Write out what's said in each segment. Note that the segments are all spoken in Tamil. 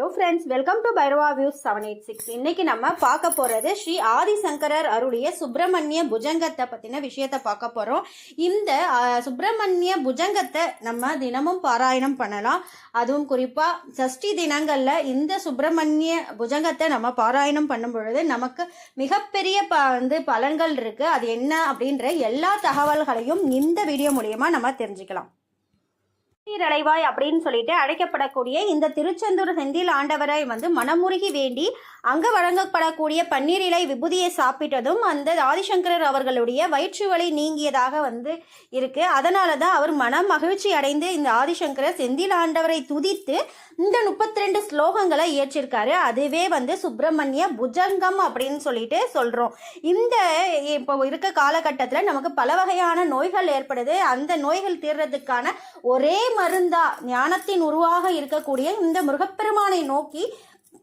Hello friends welcome to Bhairava views seven eight six இன்னைக்கு நம்ம பார்க்க போகிறது ஸ்ரீ ஆதிசங்கரர் அருளிய சுப்பிரமணிய புஜங்கத்தை பற்றின விஷயத்தை பார்க்க போகிறோம் இந்த சுப்பிரமணிய புஜங்கத்தை நம்ம தினமும் பாராயணம் பண்ணலாம். அதுவும் குறிப்பாக சஷ்டி தினங்களில் இந்த சுப்பிரமணிய புஜங்கத்தை நம்ம பாராயணம் பண்ணும் பொழுது நமக்கு மிகப்பெரிய ப வந்து பலன்கள் இருக்குது அது என்ன அப்படின்ற எல்லா தகவல்களையும் இந்த வீடியோ மூலயமா நம்ம தெரிஞ்சுக்கலாம். சீரடைவாய் அப்படின்னு சொல்லிட்டு அழைக்கப்படக்கூடிய இந்த திருச்செந்தூர் செந்தில் ஆண்டவரை வந்து மனமுருகி வேண்டி அங்கு வழங்கப்படக்கூடிய பன்னீர் இலை விபூதியை சாப்பிட்டதும் அந்த ஆதிசங்கரர் அவர்களுடைய வயிற்று வலி நீங்கியதாக வந்து இருக்கு. அதனால தான் அவர் மனம் மகிழ்ச்சி அடைந்து இந்த ஆதிசங்கரர் செந்தில் ஆண்டவரை துதித்து இந்த முப்பத்தி ரெண்டு ஸ்லோகங்களை இயற்றிருக்காரு அதுவே வந்து சுப்பிரமணிய புஜங்கம் அப்படின்னு சொல்லிட்டு சொல்றோம். இந்த இப்போ இருக்க காலகட்டத்தில் நமக்கு பல வகையான நோய்கள் ஏற்படுது. அந்த நோய்கள் தீர்றதுக்கான ஒரே மருந்தா ஞானத்தின் உருவாக இருக்கக்கூடிய இந்த முருகப்பெருமானை நோக்கி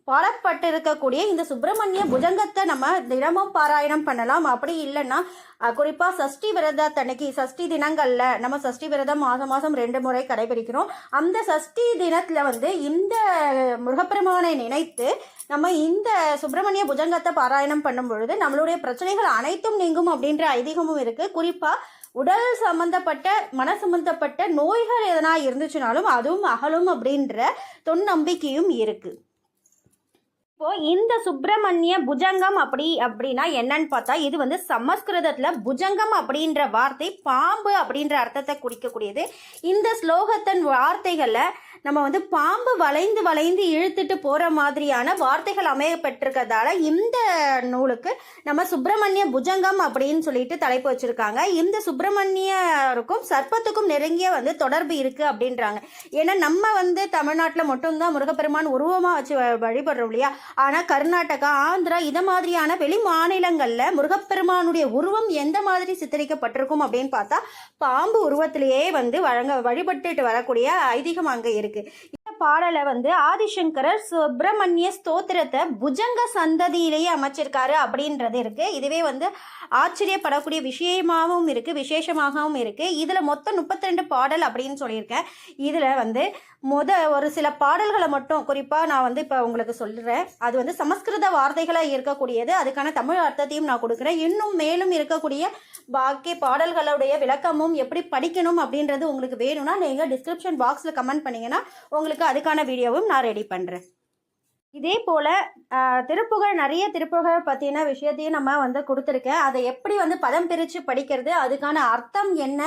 பாடப்பட்டிருக்கக்கூடிய இந்த சுப்பிரமணிய புஜங்கத்தை நம்ம தினமும் பாராயணம் பண்ணலாம். அப்படி இல்லைன்னா குறிப்பாக குறிப்பா சஷ்டி விரதத்தன்னைக்கு சஷ்டி தினங்களில் நம்ம சஷ்டி விரதம் மாதம் மாதம் ரெண்டு முறை கடைபிடிக்கிறோம். அந்த சஷ்டி தினத்தில் வந்து இந்த முருகப்பெருமானை நினைத்து நம்ம இந்த சுப்பிரமணிய புஜங்கத்தை பாராயணம் பண்ணும் பொழுது நம்மளுடைய பிரச்சனைகள் அனைத்தும் நீங்கும் அப்படின்ற ஐதீகமும் இருக்குது குறிப்பாக உடல் சம்மந்தப்பட்ட மன சம்மந்தப்பட்ட நோய்கள் எதனா இருந்துச்சுனாலும் அதுவும் அகலும் அப்படின்ற தொன்னம்பிக்கையும் இருக்கு. இப்போ இந்த சுப்பிரமணிய புஜங்கம் அப்படி அப்படின்னா என்னன்னு பார்த்தா இது வந்து சமஸ்கிருதத்தில் புஜங்கம் அப்படின்ற வார்த்தை பாம்பு அப்படின்ற அர்த்தத்தை குறிக்கக்கூடியது. இந்த ஸ்லோகத்தின் வார்த்தைகளை நம்ம வந்து பாம்பு வளைந்து வளைந்து இழுத்துட்டு போகிற மாதிரியான வார்த்தைகள் அமையப்பட்டிருக்கிறதால இந்த நூலுக்கு நம்ம சுப்பிரமணிய புஜங்கம் அப்படின்னு சொல்லிட்டு தலைப்பு வச்சுருக்காங்க. இந்த சுப்பிரமணியருக்கும் சர்ப்பத்துக்கும் நெருங்கிய வந்து தொடர்பு இருக்குது அப்படின்றாங்க. ஏன்னா நம்ம வந்து தமிழ்நாட்டில் மட்டும்தான் முருகப்பெருமான் உருவமாக வச்சு வ- வழிபடுறோம் இல்லையா? ஆனால் கர்நாடகா ஆந்திரா இதை மாதிரியான வெளி மாநிலங்களில் முருகப்பெருமானுடைய உருவம் எந்த மாதிரி சித்தரிக்கப்பட்டிருக்கும் அப்படின்னு பார்த்தா பாம்பு உருவத்திலேயே வந்து வழங்க வழிபட்டுட்டு வரக்கூடிய ஐதீகம் அங்கே இருக்குது இந்த பாடலை வந்து ஆதிசங்கரர் சுப்பிரமணிய ஸ்தோத்திரத்தை புஜங்க சந்ததியிலேயே அமைச்சிருக்காரு அப்படின்றது இருக்குது இதுவே வந்து ஆச்சரியப்படக்கூடிய விஷயமாகவும் இருக்குது விசேஷமாகவும் இருக்குது இதில் மொத்தம் முப்பத்தி ரெண்டு பாடல் அப்படின்னு சொல்லியிருக்கேன். இதில் வந்து முத ஒரு சில பாடல்களை மட்டும் குறிப்பாக நான் வந்து இப்போ உங்களுக்கு சொல்கிறேன் அது வந்து சமஸ்கிருத வார்த்தைகளாக இருக்கக்கூடியது. அதுக்கான தமிழ் அர்த்தத்தையும் நான் கொடுக்குறேன். இன்னும் மேலும் இருக்கக்கூடிய பாக்கி பாடல்களுடைய விளக்கமும் எப்படி படிக்கணும் அப்படின்றது உங்களுக்கு வேணும்னா நீங்கள் டிஸ்கிரிப்ஷன் பாக்ஸில் கமெண்ட் பண்ணீங்கன்னா உங்களுக்கு அதுக்கான வீடியோவும் நான் ரெடி பண்ணுறேன் இதே போல் திருப்புகழ் நிறைய திருப்புகழ் பற்றின விஷயத்தையும் நம்ம வந்து கொடுத்துருக்கேன். அதை எப்படி வந்து பதம் பிரித்து படிக்கிறது அதுக்கான அர்த்தம் என்ன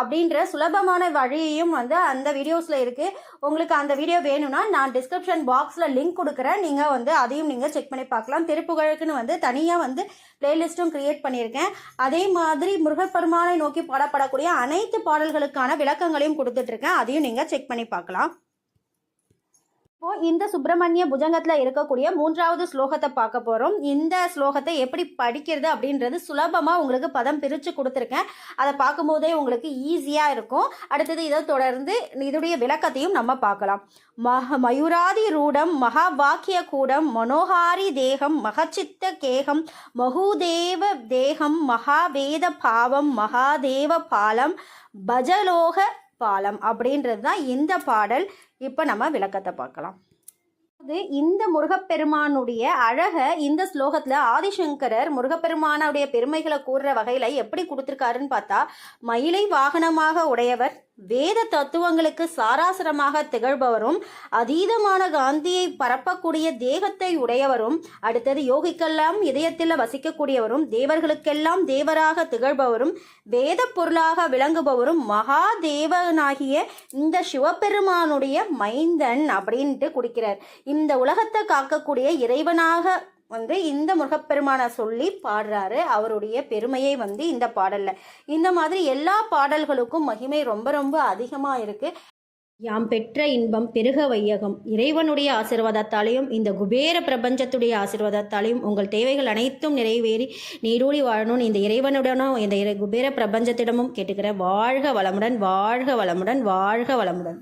அப்படின்ற சுலபமான வழியையும் வந்து அந்த வீடியோஸில் இருக்குது உங்களுக்கு அந்த வீடியோ வேணும்னா நான் டிஸ்கிரிப்ஷன் பாக்ஸில் லிங்க் கொடுக்குறேன். நீங்கள் வந்து அதையும் நீங்கள் செக் பண்ணி பார்க்கலாம். திருப்புகழுக்குன்னு வந்து தனியாக வந்து பிளேலிஸ்ட்டும் க்ரியேட் பண்ணியிருக்கேன். அதே மாதிரி முருகப்பெருமானை நோக்கி பாடப்படக்கூடிய அனைத்து பாடல்களுக்கான விளக்கங்களையும் கொடுத்துட்ருக்கேன் அதையும் நீங்கள் செக் பண்ணி பார்க்கலாம். இப்போ இந்த சுப்பிரமணிய புஜங்கத்துல இருக்கக்கூடிய மூன்றாவது ஸ்லோகத்தை பார்க்க போறோம். இந்த ஸ்லோகத்தை எப்படி படிக்கிறது அப்படின்றது சுலபமா உங்களுக்கு பதம் பிரிச்சு கொடுத்துருக்கேன். அதை பார்க்கும்போதே உங்களுக்கு ஈஸியா இருக்கும். அடுத்தது இதை தொடர்ந்து இதோடைய விளக்கத்தையும் நம்ம பார்க்கலாம். மக மயூராதி ரூடம் மகா வாக்கிய கூடம் மனோஹாரி தேகம் மகச்சித்த கேகம் மகுதேவ தேகம் மகாவேத பாவம் மகாதேவ பாலம் பஜலோக பாலம் அப்படின்றது தான் இந்த பாடல். இப்போ நம்ம விளக்கத்தை பார்க்கலாம். அது இந்த முருகப்பெருமானுடைய அழகை இந்த ஸ்லோகத்தில் ஆதிசங்கரர் முருகப்பெருமானுடைய பெருமைகளை கூறுற வகையில் எப்படி கொடுத்துருக்காருன்னு பார்த்தா மயிலை வாகனமாக உடையவர் வேத தத்துவங்களுக்கு சாராசரமாக திகழ்பவரும் அதீதமான காந்தியை பரப்பக்கூடிய தேகத்தை உடையவரும் அடுத்தது யோகிக்கெல்லாம் இதயத்தில் வசிக்கக்கூடியவரும் தேவர்களுக்கெல்லாம் தேவராக திகழ்பவரும் வேத பொருளாக விளங்குபவரும் மகாதேவனாகிய இந்த சிவபெருமானுடைய மைந்தன் அப்படின்ட்டு குடிக்கிறார். இந்த உலகத்தை காக்கக்கூடிய இறைவனாக வந்து இந்த முருகப்பெருமானை சொல்லி பாடுறாரு. அவருடைய பெருமையை வந்து இந்த பாடலில். இந்த மாதிரி எல்லா பாடல்களுக்கும் மகிமை ரொம்ப ரொம்ப அதிகமாக இருக்கு. யாம் பெற்ற இன்பம் பெருக வையகம். இறைவனுடைய ஆசிர்வாதத்தாலையும் இந்த குபேர பிரபஞ்சத்துடைய ஆசீர்வாதத்தாலையும் உங்கள் தேவைகள் அனைத்தும் நிறைவேறி நீரூழி வாழணும்னு இந்த இறைவனுடனும் இந்த இறை குபேர பிரபஞ்சத்திடமும் கேட்டுக்கிறேன் வாழ்க வளமுடன் வாழ்க வளமுடன் வாழ்க வளமுடன்.